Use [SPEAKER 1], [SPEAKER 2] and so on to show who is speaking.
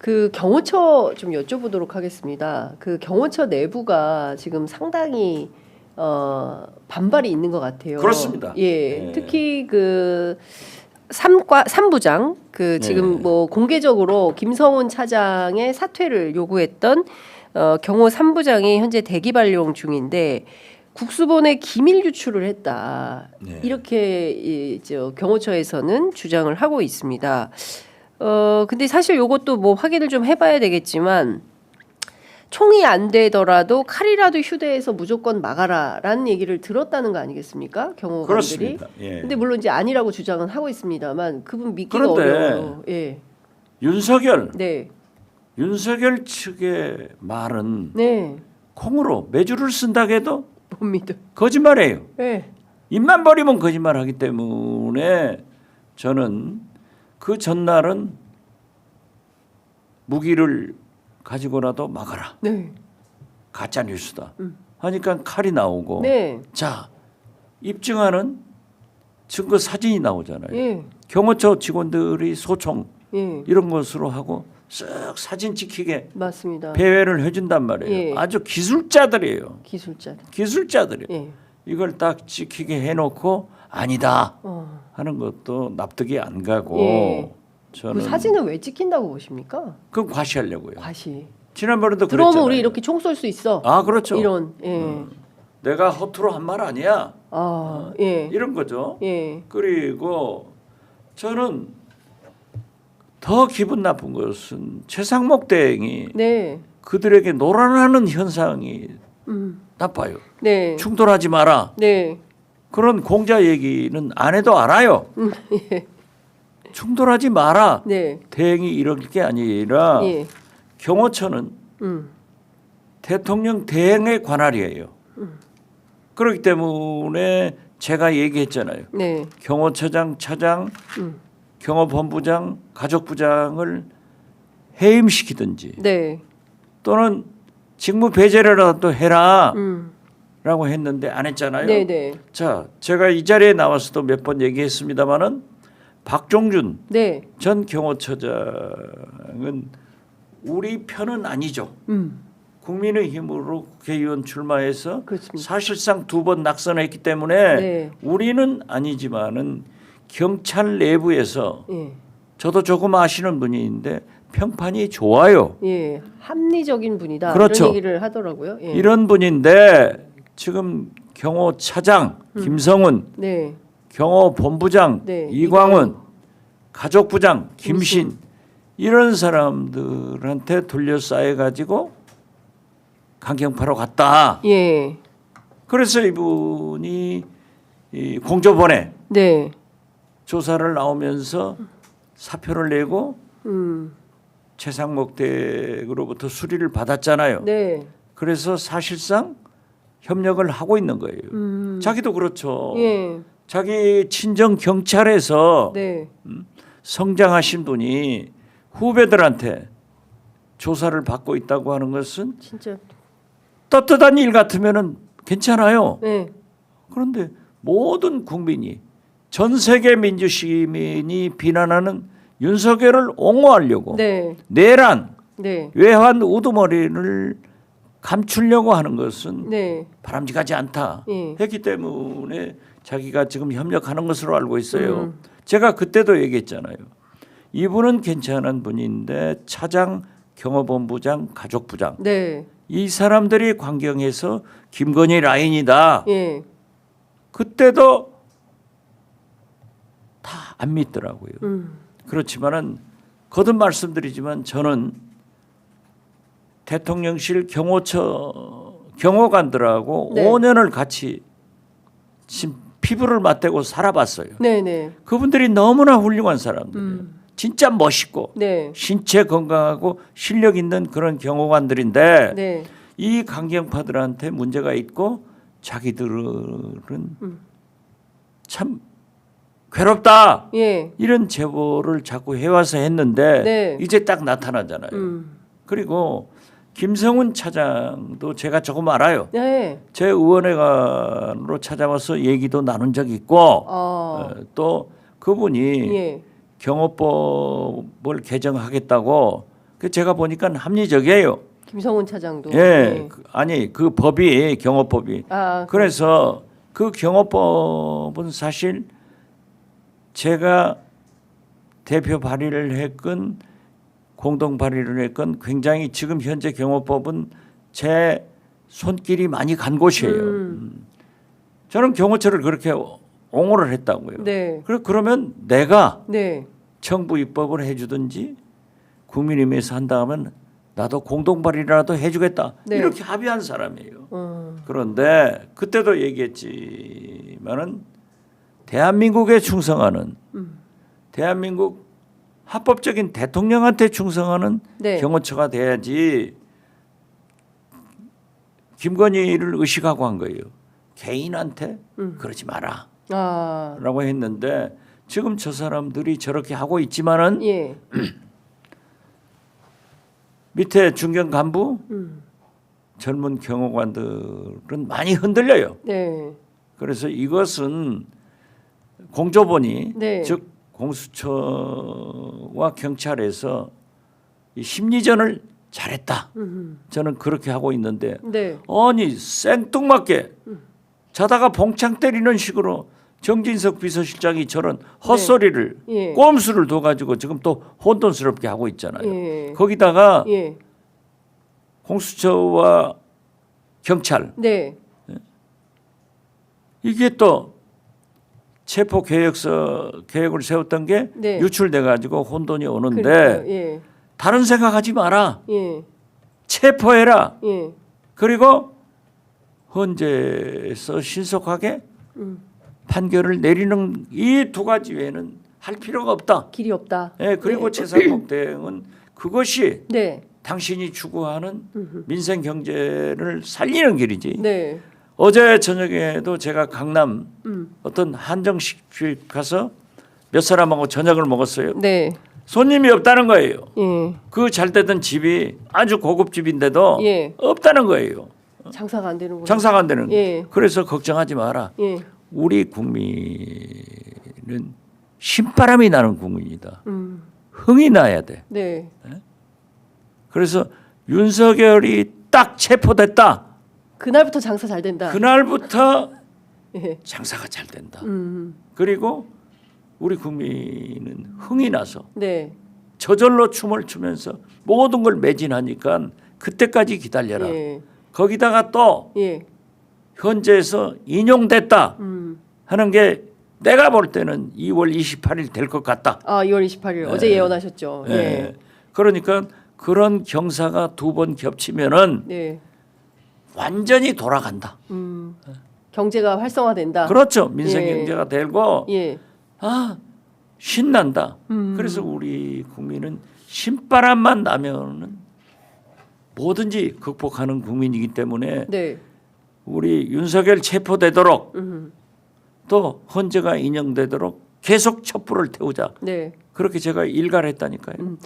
[SPEAKER 1] 그 경호처 좀 여쭤보도록 하겠습니다. 그 경호처 내부가 지금 상당히 어, 반발이 있는 것 같아요.
[SPEAKER 2] 그렇습니다.
[SPEAKER 1] 예,
[SPEAKER 2] 예.
[SPEAKER 1] 특히 그 삼과 삼부장 그 지금
[SPEAKER 2] 예.
[SPEAKER 1] 뭐 공개적으로 김성훈 차장의 사퇴를 요구했던 어, 경호 삼부장이 현재 대기 발령 중인데 국수본에 기밀 유출을 했다.
[SPEAKER 2] 네.
[SPEAKER 1] 이렇게 이, 저 경호처에서는 주장을 하고 있습니다. 어 근데 사실 요것도 뭐 확인을 좀 해봐야 되겠지만 총이 안 되더라도 칼이라도 휴대해서 무조건 막아라라는 얘기를 들었다는 거 아니겠습니까 경호관들이?
[SPEAKER 2] 그렇습니다. 예.
[SPEAKER 1] 근데 물론 이제 아니라고 주장은 하고 있습니다만 그분 믿기가
[SPEAKER 2] 그런데
[SPEAKER 1] 어려워요. 예,
[SPEAKER 2] 윤석열
[SPEAKER 1] 네,
[SPEAKER 2] 윤석열 측의 말은
[SPEAKER 1] 네,
[SPEAKER 2] 콩으로 매주를 쓴다고 해도
[SPEAKER 1] 못 믿어.
[SPEAKER 2] 거짓말이에요.
[SPEAKER 1] 네,
[SPEAKER 2] 입만 버리면 거짓말하기 때문에 저는 그 전날은 무기를 가지고라도 막아라.
[SPEAKER 1] 네,
[SPEAKER 2] 가짜 뉴스다. 하니까 칼이 나오고
[SPEAKER 1] 네,
[SPEAKER 2] 자 입증하는 증거 사진이 나오잖아요.
[SPEAKER 1] 예,
[SPEAKER 2] 경호처 직원들이 소총
[SPEAKER 1] 예,
[SPEAKER 2] 이런 것으로 하고 쓱 사진 찍히게
[SPEAKER 1] 맞습니다.
[SPEAKER 2] 배회를 해준단 말이에요.
[SPEAKER 1] 예.
[SPEAKER 2] 아주 기술자들이에요.
[SPEAKER 1] 기술자.
[SPEAKER 2] 기술자들이
[SPEAKER 1] 예,
[SPEAKER 2] 이걸 딱 찍히게 해놓고 아니다
[SPEAKER 1] 어.
[SPEAKER 2] 하는 것도 납득이 안 가고
[SPEAKER 1] 예.
[SPEAKER 2] 저는
[SPEAKER 1] 그 사진을 왜 찍힌다고 보십니까?
[SPEAKER 2] 그 과시하려고요.
[SPEAKER 1] 과시.
[SPEAKER 2] 지난번에도
[SPEAKER 1] 들어오면. 우리 이렇게 총 쏠 수 있어.
[SPEAKER 2] 아 그렇죠.
[SPEAKER 1] 이런 예.
[SPEAKER 2] 내가 허투루 한 말 아니야.
[SPEAKER 1] 아, 예.
[SPEAKER 2] 이런 거죠.
[SPEAKER 1] 예.
[SPEAKER 2] 그리고 저는 더 기분 나쁜 것은 최상목 대행이
[SPEAKER 1] 네.
[SPEAKER 2] 그들에게 노란하는 현상이
[SPEAKER 1] 음.
[SPEAKER 2] 나빠요.
[SPEAKER 1] 네.
[SPEAKER 2] 충돌하지 마라.
[SPEAKER 1] 네.
[SPEAKER 2] 그런 공자 얘기는 안 해도 알아요.
[SPEAKER 1] 음, 예.
[SPEAKER 2] 충돌하지 마라.
[SPEAKER 1] 네.
[SPEAKER 2] 대행이 이럴 게 아니라
[SPEAKER 1] 예.
[SPEAKER 2] 경호처는
[SPEAKER 1] 음.
[SPEAKER 2] 대통령 대행의 관할이에요. 그렇기 때문에 제가 얘기했잖아요.
[SPEAKER 1] 네.
[SPEAKER 2] 경호처장, 차장,
[SPEAKER 1] 음.
[SPEAKER 2] 경호본부장, 가족부장을 해임시키든지
[SPEAKER 1] 네.
[SPEAKER 2] 또는 직무 배제라도 해라
[SPEAKER 1] 음.
[SPEAKER 2] 라고 했는데 안 했잖아요.
[SPEAKER 1] 네, 네.
[SPEAKER 2] 자, 제가 이 자리에 나와서도 몇 번 얘기했습니다마는 박종준
[SPEAKER 1] 네.
[SPEAKER 2] 전 경호처장은 우리 편은 아니죠.
[SPEAKER 1] 음.
[SPEAKER 2] 국민의힘으로 국회의원 출마해서
[SPEAKER 1] 그렇습니다.
[SPEAKER 2] 사실상 두 번 낙선했기 때문에
[SPEAKER 1] 네.
[SPEAKER 2] 우리는 아니지만은 경찰 내부에서
[SPEAKER 1] 예.
[SPEAKER 2] 저도 조금 아시는 분인데 평판이 좋아요.
[SPEAKER 1] 예. 합리적인 분이다.
[SPEAKER 2] 그렇죠.
[SPEAKER 1] 이런 얘기를 하더라고요. 예.
[SPEAKER 2] 이런 분인데 지금 경호 차장 김성훈,
[SPEAKER 1] 네.
[SPEAKER 2] 경호 본부장
[SPEAKER 1] 네,
[SPEAKER 2] 이광훈, 가족부장 김신 이런 사람들한테 둘러싸여 가지고 강경파로 갔다.
[SPEAKER 1] 예.
[SPEAKER 2] 그래서 이분이 이 공조본에
[SPEAKER 1] 네.
[SPEAKER 2] 조사를 나오면서 사표를 내고
[SPEAKER 1] 음.
[SPEAKER 2] 최상목 대로부터 수리를 받았잖아요.
[SPEAKER 1] 네.
[SPEAKER 2] 그래서 사실상 협력을 하고 있는 거예요.
[SPEAKER 1] 음.
[SPEAKER 2] 자기도 그렇죠.
[SPEAKER 1] 예.
[SPEAKER 2] 자기 친정 경찰에서
[SPEAKER 1] 네.
[SPEAKER 2] 성장하신 분이 후배들한테 조사를 받고 있다고 하는 것은
[SPEAKER 1] 진짜.
[SPEAKER 2] 떳떳한 일 같으면은 괜찮아요.
[SPEAKER 1] 네.
[SPEAKER 2] 그런데 모든 국민이 전 세계 민주 시민이 비난하는 윤석열을 옹호하려고
[SPEAKER 1] 네.
[SPEAKER 2] 내란
[SPEAKER 1] 네.
[SPEAKER 2] 외환 우두머리를 감추려고 하는 것은
[SPEAKER 1] 네.
[SPEAKER 2] 바람직하지 않다
[SPEAKER 1] 예.
[SPEAKER 2] 했기 때문에 자기가 지금 협력하는 것으로 알고 있어요.
[SPEAKER 1] 음.
[SPEAKER 2] 제가 그때도 얘기했잖아요. 이분은 괜찮은 분인데 차장, 경호본부장, 가족부장
[SPEAKER 1] 네.
[SPEAKER 2] 이 사람들이 관경해서 김건희 라인이다.
[SPEAKER 1] 예.
[SPEAKER 2] 그때도 다 안 믿더라고요.
[SPEAKER 1] 음.
[SPEAKER 2] 그렇지만은 거듭 말씀드리지만 저는 대통령실 경호처 경호관들하고
[SPEAKER 1] 네.
[SPEAKER 2] 5년을 같이 피부를 맞대고 살아봤어요.
[SPEAKER 1] 네, 네.
[SPEAKER 2] 그분들이 너무나 훌륭한 사람들이에요.
[SPEAKER 1] 음.
[SPEAKER 2] 진짜 멋있고
[SPEAKER 1] 네.
[SPEAKER 2] 신체 건강하고 실력 있는 그런 경호관들인데
[SPEAKER 1] 네.
[SPEAKER 2] 이 강경파들한테 문제가 있고 자기들은
[SPEAKER 1] 음.
[SPEAKER 2] 참 괴롭다
[SPEAKER 1] 예.
[SPEAKER 2] 이런 제보를 자꾸 해와서 했는데
[SPEAKER 1] 네.
[SPEAKER 2] 이제 딱 나타나잖아요.
[SPEAKER 1] 음.
[SPEAKER 2] 그리고 김성훈 차장도 제가 조금 알아요.
[SPEAKER 1] 네.
[SPEAKER 2] 제 의원회관으로 찾아와서 얘기도 나눈 적이 있고
[SPEAKER 1] 아.
[SPEAKER 2] 어, 또 그분이
[SPEAKER 1] 예.
[SPEAKER 2] 경호법을 개정하겠다고 그 제가 보니까 합리적이에요.
[SPEAKER 1] 김성훈 차장도.
[SPEAKER 2] 예,
[SPEAKER 1] 네.
[SPEAKER 2] 그- 아니 그 법이 경호법이
[SPEAKER 1] 아,
[SPEAKER 2] 그래서 그 경호법은 사실 제가 대표 발의를 했건 공동 발의를 했건 굉장히 지금 현재 경호법은 제 손길이 많이 간 곳이에요. 음. 저는 경호처를 그렇게 옹호를 했다고요.
[SPEAKER 1] 네.
[SPEAKER 2] 그래 그러면 내가
[SPEAKER 1] 네.
[SPEAKER 2] 정부 입법을 해주든지 국민의힘에서 한다 하면 나도 공동 발의라도 해주겠다
[SPEAKER 1] 네.
[SPEAKER 2] 이렇게 합의한 사람이에요.
[SPEAKER 1] 어,
[SPEAKER 2] 그런데 그때도 얘기했지만은 대한민국에 충성하는
[SPEAKER 1] 음.
[SPEAKER 2] 대한민국 합법적인 대통령한테 충성하는
[SPEAKER 1] 네.
[SPEAKER 2] 경호처가 돼야지 김건희를 의식하고 한 거예요. 개인한테
[SPEAKER 1] 음.
[SPEAKER 2] 그러지 마라라고
[SPEAKER 1] 아,
[SPEAKER 2] 했는데 지금 저 사람들이 저렇게 하고 있지만은
[SPEAKER 1] 예.
[SPEAKER 2] 밑에 중견 간부
[SPEAKER 1] 음. 젊은
[SPEAKER 2] 젊은 경호관들은 많이 흔들려요.
[SPEAKER 1] 네.
[SPEAKER 2] 그래서 이것은 공조본이
[SPEAKER 1] 네.
[SPEAKER 2] 즉 공수처와 경찰에서 이 심리전을 잘했다.
[SPEAKER 1] 음.
[SPEAKER 2] 저는 그렇게 하고 있는데
[SPEAKER 1] 네.
[SPEAKER 2] 아니 생뚱맞게 자다가 봉창 때리는 식으로 정진석 비서실장이 저런 헛소리를
[SPEAKER 1] 예.
[SPEAKER 2] 꼼수를 둬가지고 지금 또 혼돈스럽게 하고 있잖아요.
[SPEAKER 1] 예.
[SPEAKER 2] 거기다가
[SPEAKER 1] 예.
[SPEAKER 2] 공수처와 경찰
[SPEAKER 1] 네.
[SPEAKER 2] 이게 또 체포 계획서 계획을 세웠던 게
[SPEAKER 1] 네.
[SPEAKER 2] 유출돼 가지고 혼돈이 오는데
[SPEAKER 1] 그러니까요. 예.
[SPEAKER 2] 다른 생각하지 마라
[SPEAKER 1] 예.
[SPEAKER 2] 체포해라
[SPEAKER 1] 예.
[SPEAKER 2] 그리고 헌재에서 신속하게
[SPEAKER 1] 음.
[SPEAKER 2] 판결을 내리는 이 두 가지 외에는 할 필요가 없다.
[SPEAKER 1] 길이 없다.
[SPEAKER 2] 예, 그리고 최상목 대응은 그것이
[SPEAKER 1] 네.
[SPEAKER 2] 당신이 추구하는 민생 경제를 살리는 길이지.
[SPEAKER 1] 네.
[SPEAKER 2] 어제 저녁에도 제가 강남
[SPEAKER 1] 음.
[SPEAKER 2] 어떤 한정식집 가서 몇 사람하고 저녁을 먹었어요.
[SPEAKER 1] 네.
[SPEAKER 2] 손님이 없다는 거예요.
[SPEAKER 1] 예.
[SPEAKER 2] 그 잘 되던 집이 아주 고급 집인데도
[SPEAKER 1] 예.
[SPEAKER 2] 없다는 거예요.
[SPEAKER 1] 장사가 안 되는구나.
[SPEAKER 2] 장사가 안 되는.
[SPEAKER 1] 예.
[SPEAKER 2] 그래서 걱정하지 마라.
[SPEAKER 1] 예.
[SPEAKER 2] 우리 국민은 신바람이 나는 국민이다.
[SPEAKER 1] 음.
[SPEAKER 2] 흥이 나야 돼.
[SPEAKER 1] 네.
[SPEAKER 2] 그래서 윤석열이 딱 체포됐다.
[SPEAKER 1] 그날부터 장사 잘 된다.
[SPEAKER 2] 그날부터
[SPEAKER 1] 예.
[SPEAKER 2] 장사가 잘 된다.
[SPEAKER 1] 음.
[SPEAKER 2] 그리고 우리 국민은 흥이 나서
[SPEAKER 1] 네.
[SPEAKER 2] 저절로 춤을 추면서 모든 걸 매진하니까 그때까지 기다려라.
[SPEAKER 1] 예.
[SPEAKER 2] 거기다가 또
[SPEAKER 1] 예.
[SPEAKER 2] 현재에서 인용됐다
[SPEAKER 1] 음.
[SPEAKER 2] 하는 게 내가 볼 때는 2월 28일 될 것 같다.
[SPEAKER 1] 아, 2월 28일 어제 예언하셨죠.
[SPEAKER 2] 예.
[SPEAKER 1] 예.
[SPEAKER 2] 그러니까 그런 경사가 두 번 겹치면은
[SPEAKER 1] 네.
[SPEAKER 2] 완전히 돌아간다.
[SPEAKER 1] 음. 경제가 활성화된다.
[SPEAKER 2] 그렇죠. 민생
[SPEAKER 1] 예.
[SPEAKER 2] 경제가 되고
[SPEAKER 1] 예.
[SPEAKER 2] 아 신난다.
[SPEAKER 1] 음.
[SPEAKER 2] 그래서 우리 국민은 신바람만 나면은 뭐든지 극복하는 국민이기 때문에
[SPEAKER 1] 네.
[SPEAKER 2] 우리 윤석열 체포되도록
[SPEAKER 1] 음.
[SPEAKER 2] 또 헌재가 인용되도록 계속 촛불을 태우자.
[SPEAKER 1] 네.
[SPEAKER 2] 그렇게 제가 일갈했다니까요.